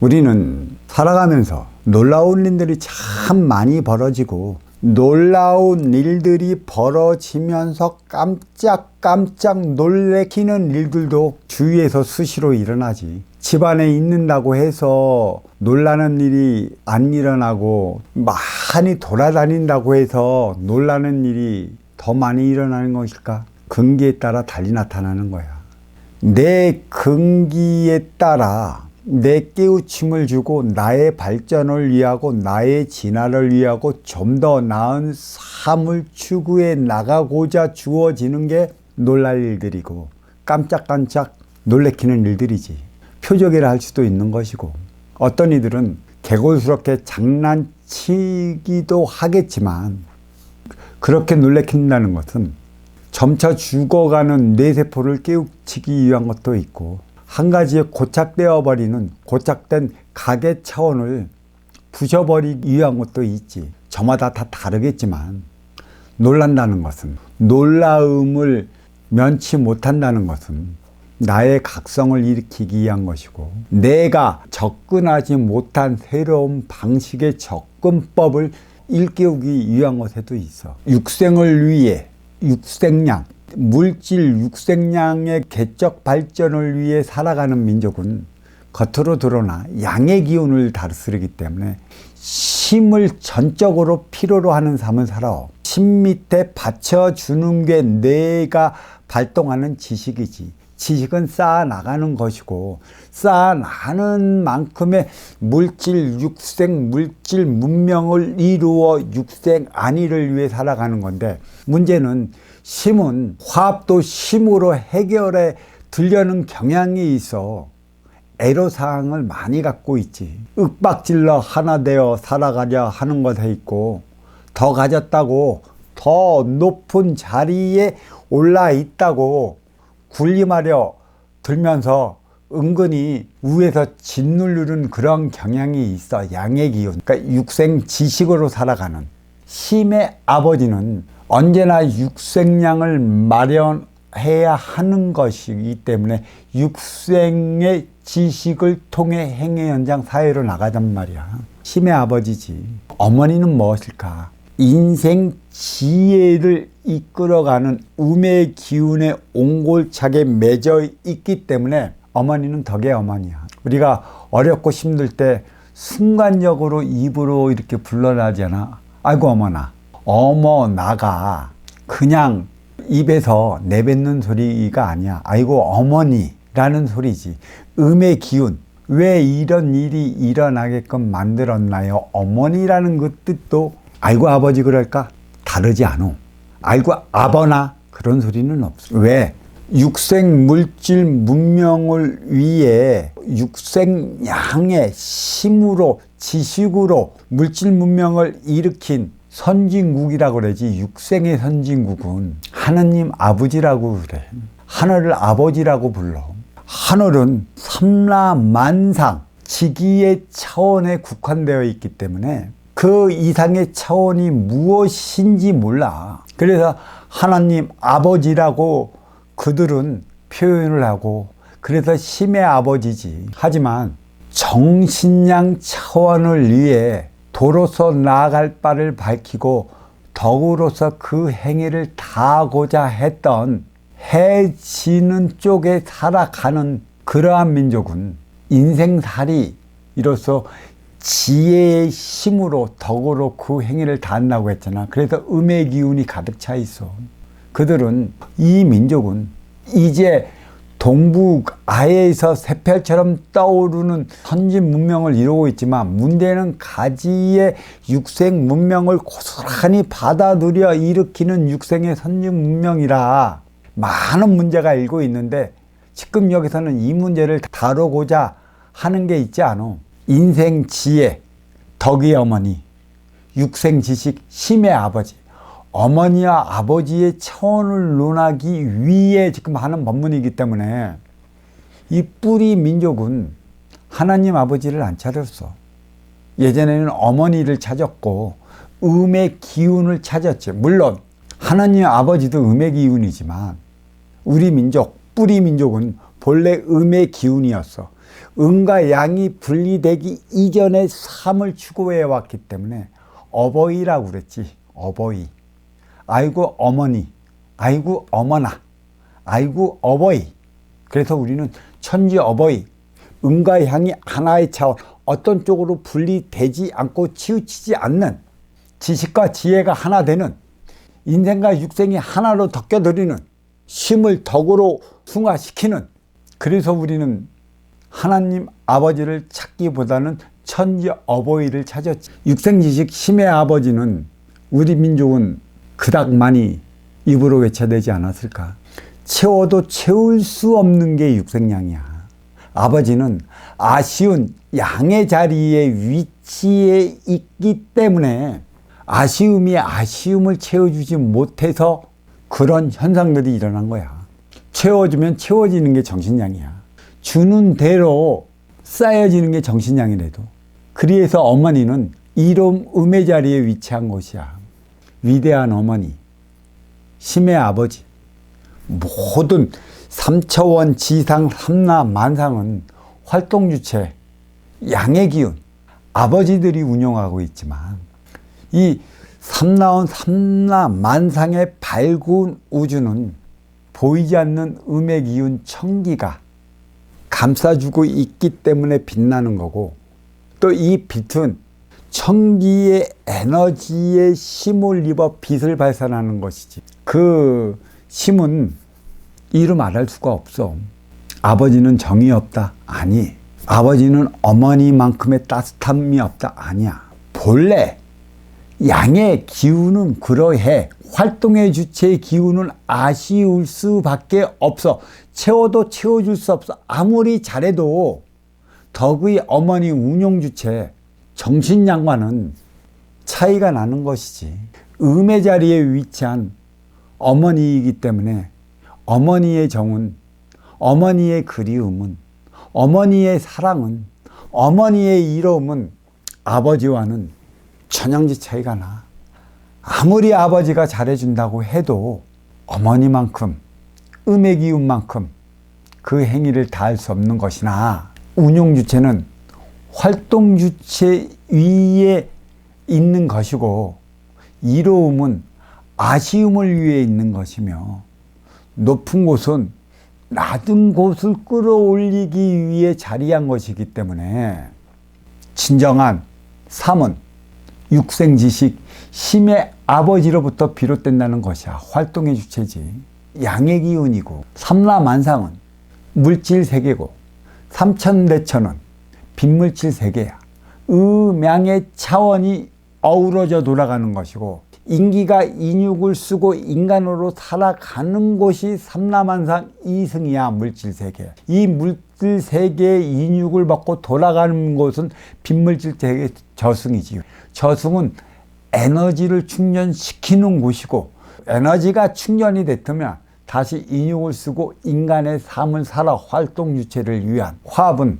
우리는 살아가면서 놀라운 일들이 참 많이 벌어지고 놀라운 일들이 벌어지면서 깜짝깜짝 놀래키는 일들도 주위에서 수시로 일어나지. 집안에 있는다고 해서 놀라는 일이 안 일어나고 많이 돌아다닌다고 해서 놀라는 일이 더 많이 일어나는 것일까? 근기에 따라 달리 나타나는 거야. 내 근기에 따라 내 깨우침을 주고 나의 발전을 위하고 나의 진화를 위하고 좀 더 나은 삶을 추구해 나가고자 주어지는 게 놀랄 일들이고 깜짝깜짝 놀래키는 일들이지. 표적이라 할 수도 있는 것이고 어떤 이들은 개골스럽게 장난치기도 하겠지만 그렇게 놀래킨다는 것은 점차 죽어가는 뇌세포를 깨우치기 위한 것도 있고 한 가지에 고착되어 버리는 고착된 가계 차원을 부셔버리기 위한 것도 있지. 저마다 다 다르겠지만 놀란다는 것은 놀라움을 면치 못한다는 것은 나의 각성을 일으키기 위한 것이고 내가 접근하지 못한 새로운 방식의 접근법을 일깨우기 위한 것에도 있어. 육생을 위해 육생량, 물질 육생량의 개적 발전을 위해 살아가는 민족은 겉으로 드러나 양의 기운을 다스리기 때문에 심을 전적으로 필요로 하는 삶을 살아. 심 밑에 받쳐주는 게 내가 발동하는 지식이지. 지식은 쌓아 나가는 것이고 쌓아 나가는 만큼의 물질 육생 물질 문명을 이루어 육생 안위를 위해 살아가는 건데 문제는 심은 화합도 심으로 해결해 들려는 경향이 있어 애로사항을 많이 갖고 있지. 윽박질러 하나 되어 살아가려 하는 것에 있고 더 가졌다고 더 높은 자리에 올라 있다고 군림하려 들면서 은근히 위에서 짓누르는 그런 경향이 있어. 양의 기운. 그러니까 육생 지식으로 살아가는. 심의 아버지는 언제나 육생량을 마련해야 하는 것이기 때문에 육생의 지식을 통해 행의 현장 사회로 나가단 말이야. 심의 아버지지. 어머니는 무엇일까 인생 지혜를 이끌어가는 음의 기운에 옹골차게 맺어 있기 때문에 어머니는 덕의 어머니야. 우리가 어렵고 힘들 때 순간적으로 입으로 이렇게 불러나잖아. 아이고 어머나. 어머 나가 그냥 입에서 내뱉는 소리가 아니야. 아이고 어머니라는 소리지. 음의 기운. 왜 이런 일이 일어나게끔 만들었나요? 어머니라는 그 뜻도 아이고 아버지 그럴까? 다르지 않어. 아이고 아버나 그런 소리는 없어. 왜? 육생 물질 문명을 위해 육생 양의 힘으로 지식으로 물질 문명을 일으킨 선진국이라고 그러지 육생의 선진국은 하느님 아버지라고 그래. 하늘을 아버지라고 불러. 하늘은 삼라만상 지기의 차원에 국한되어 있기 때문에 그 이상의 차원이 무엇인지 몰라. 그래서 하나님 아버지라고 그들은 표현을 하고 그래서 심의 아버지지. 하지만 정신량 차원을 위해 도로서 나아갈 바를 밝히고 덕으로서 그 행위를 다하고자 했던 해지는 쪽에 살아가는 그러한 민족은 인생살이 이로써 지혜의 힘으로 덕으로 그 행위를 다한다고 했잖아. 그래서 음의 기운이 가득 차 있어. 그들은 이 민족은 이제 동북 아에서 새별처럼 떠오르는 선진 문명을 이루고 있지만 문제는 가지의 육생 문명을 고스란히 받아들여 일으키는 육생의 선진 문명이라 많은 문제가 일고 있는데 지금 여기서는 이 문제를 다루고자 하는 게 있지 않아. 인생 지혜, 덕의 어머니, 육생 지식, 힘의 아버지. 어머니와 아버지의 차원을 논하기 위해 지금 하는 법문이기 때문에 이 뿌리 민족은 하나님 아버지를 안 찾았어. 예전에는 어머니를 찾았고 음의 기운을 찾았지. 물론 하나님 아버지도 음의 기운이지만 우리 민족, 뿌리 민족은 본래 음의 기운이었어. 음과 양이 분리되기 이전의 삶을 추구해 왔기 때문에 어버이라고 그랬지. 어버이. 아이고 어머니. 아이고 어머나. 아이고 어버이. 그래서 우리는 천지 어버이. 음과 양이 하나의 차원. 어떤 쪽으로 분리되지 않고 치우치지 않는 지식과 지혜가 하나 되는 인생과 육생이 하나로 덮여드리는 심을 덕으로 승화시키는 그래서 우리는 하나님 아버지를 찾기보다는 천지 어버이를 찾았지. 육생지식 심의 아버지는 우리 민족은 그닥 많이 입으로 외쳐대지 않았을까. 채워도 채울 수 없는 게 육생양이야. 아버지는 아쉬운 양의 자리에 위치에 있기 때문에 아쉬움이 아쉬움을 채워주지 못해서 그런 현상들이 일어난 거야. 채워주면 채워지는 게 정신양이야. 주는 대로 쌓여지는 게 정신양이래도. 그래서 어머니는 이름 음의 자리에 위치한 곳이야. 위대한 어머니, 심의 아버지, 모든 삼차원 지상 삼나 만상은 활동 주체, 양의 기운, 아버지들이 운영하고 있지만 이 삼나원 삼나 만상의 밝은 우주는 보이지 않는 음의 기운 청기가 감싸주고 있기 때문에 빛나는 거고 또 이 빛은 청기의 에너지에 힘을 입어 빛을 발산하는 것이지. 그 힘은 이루 말할 수가 없어. 아버지는 정이 없다. 아니 아버지는 어머니만큼의 따뜻함이 없다. 아니야. 본래 양의 기운은 그러해 활동의 주체의 기운은 아쉬울 수밖에 없어. 채워도 채워줄 수 없어. 아무리 잘해도 덕의 어머니 운용 주체 정신 양과는 차이가 나는 것이지. 음의 자리에 위치한 어머니이기 때문에 어머니의 정은 어머니의 그리움은 어머니의 사랑은 어머니의 이로움은 아버지와는 천양지 차이가 나. 아무리 아버지가 잘해준다고 해도 어머니만큼 음의 기운만큼 그 행위를 다할 수 없는 것이나 운용 주체는 활동 주체 위에 있는 것이고 이로움은 아쉬움을 위해 있는 것이며 높은 곳은 낮은 곳을 끌어올리기 위해 자리한 것이기 때문에 진정한 삶은 육생지식 심의 아버지로부터 비롯된다는 것이야. 활동의 주체지. 양의 기운이고 삼라만상은 물질 세계고 삼천대천은 빈물질 세계야. 음양의 차원이 어우러져 돌아가는 것이고 인기가 인육을 쓰고 인간으로 살아가는 곳이 삼라만상 이승이야 물질 세계. 이 물질 세계의 인육을 받고 돌아가는 곳은 빈물질 세계 저승이지. 저승은 에너지를 충전시키는 곳이고 에너지가 충전이 됐으면 다시 인육을 쓰고 인간의 삶을 살아 활동 유체를 위한 화합은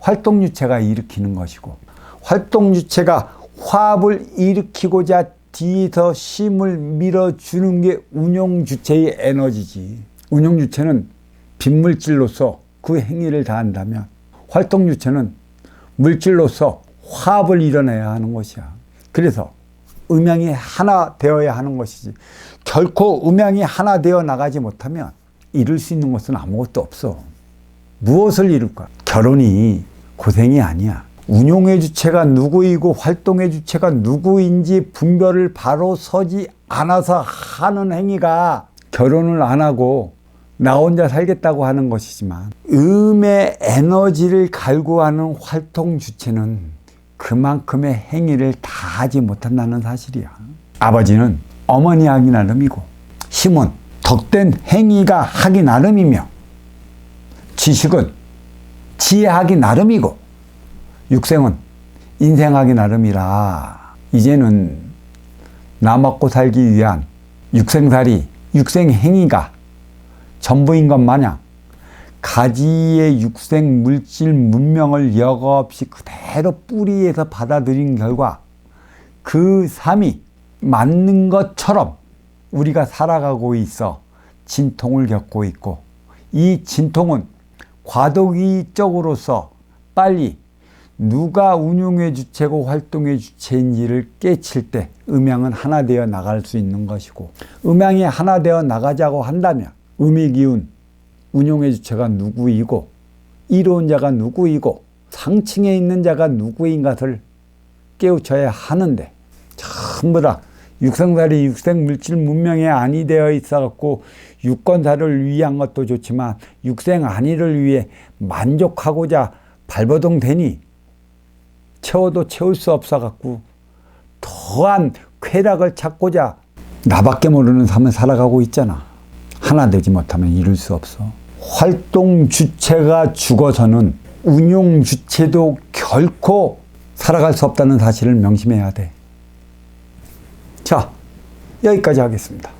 활동 유체가 일으키는 것이고 활동 유체가 화합을 일으키고자 뒤에서 힘을 밀어주는 게 운용 주체의 에너지지. 운용 주체는 빈물질로서 그 행위를 다한다면 활동 주체는 물질로서 화합을 이뤄내야 하는 것이야. 그래서 음양이 하나 되어야 하는 것이지. 결코 음양이 하나 되어 나가지 못하면 이룰 수 있는 것은 아무것도 없어. 무엇을 이룰까? 결혼이 고생이 아니야. 운용의 주체가 누구이고 활동의 주체가 누구인지 분별을 바로 서지 않아서 하는 행위가 결혼을 안 하고 나 혼자 살겠다고 하는 것이지만 음의 에너지를 갈구하는 활동 주체는 그만큼의 행위를 다 하지 못한다는 사실이야. 아버지는 어머니 하기 나름이고 힘은 덕된 행위가 하기 나름이며 지식은 지혜하기 나름이고 육생은 인생하기 나름이라 이제는 나 먹고 살기 위한 육생살이 육생행위가 전부인 것 마냥 가지의 육생 물질 문명을 여과 없이 그대로 뿌리에서 받아들인 결과 그 삶이 맞는 것처럼 우리가 살아가고 있어 진통을 겪고 있고 이 진통은 과도기적으로서 빨리 누가 운용의 주체고 활동의 주체인지를 깨칠 때 음양은 하나 되어 나갈 수 있는 것이고 음양이 하나 되어 나가자고 한다면 음의 기운, 운용의 주체가 누구이고 이로운 자가 누구이고 상층에 있는 자가 누구인 것을 깨우쳐야 하는데 전부 다 육생살이 육생 물질 문명에 안이 되어 있어 갖고 육건사를 위한 것도 좋지만 육생 안위를 위해 만족하고자 발버둥 되니 채워도 채울 수 없어 갖고 더한 쾌락을 찾고자 나밖에 모르는 삶을 살아가고 있잖아. 하나 되지 못하면 이룰 수 없어. 활동 주체가 죽어서는 운용 주체도 결코 살아갈 수 없다는 사실을 명심해야 돼. 자, 여기까지 하겠습니다.